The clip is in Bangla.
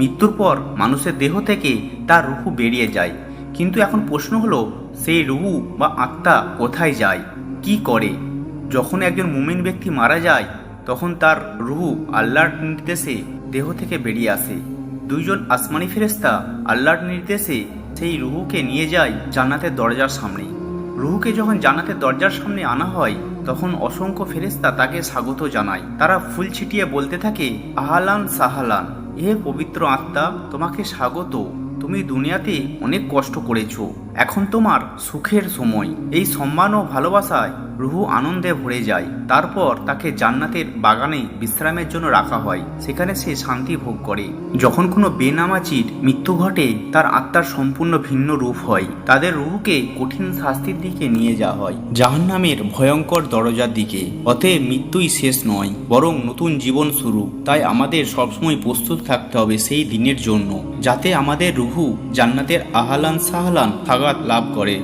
মৃত্যুর পর মানুষের দেহ থেকে তার রুহু বেরিয়ে যায়। কিন্তু এখন প্রশ্ন হলো, সেই রুহু বা আত্মা কোথায় যায়? কি করে? যখন একজন মুমিন ব্যক্তি মারা যায়, তখন তার রুহু আল্লাহর নির্দেশে দেহ থেকে বেরিয়ে আসে। দুইজন আসমানি ফেরেস্তা আল্লাহর নির্দেশে সেই রুহুকে নিয়ে যায় জান্নাতের দরজার সামনে। রুহুকে যখন জান্নাতের দরজার সামনে আনা হয়, তখন অসংখ্য ফেরেস্তা তাকে স্বাগত জানায়। তারা ফুল ছিটিয়ে বলতে থাকে, আহালান সাহালান। হে পবিত্র আত্মা তোমাকে স্বাগত। তুমি দুনিয়াতে অনেক কষ্ট করেছ। এখন তোমার সুখের সময়। এই সম্মান ও ভালোবাসায় রুহু আনন্দে ভরে যায়। তারপর তাকে জান্নাতের বাগানে বিশ্রামের জন্য রাখা হয়। সেখানে সে শান্তি ভোগ করে। যখন কোনো বেনামাজির মৃত্যু ঘটে, তার আত্মার সম্পূর্ণ ভিন্ন রূপ হয়। তাদের রুহুকে কঠিন শাস্তির দিকে নিয়ে যাওয়া হয়। জাহান্নামের ভয়ঙ্কর দরজার দিকে। অতএব মৃত্যুই শেষ নয়, বরং নতুন জীবন শুরু। তাই আমাদের সবসময় প্রস্তুত থাকতে হবে সেই দিনের জন্য, যাতে আমাদের রুহু জান্নাতের আহালান সাহালান থাগাত লাভ করে।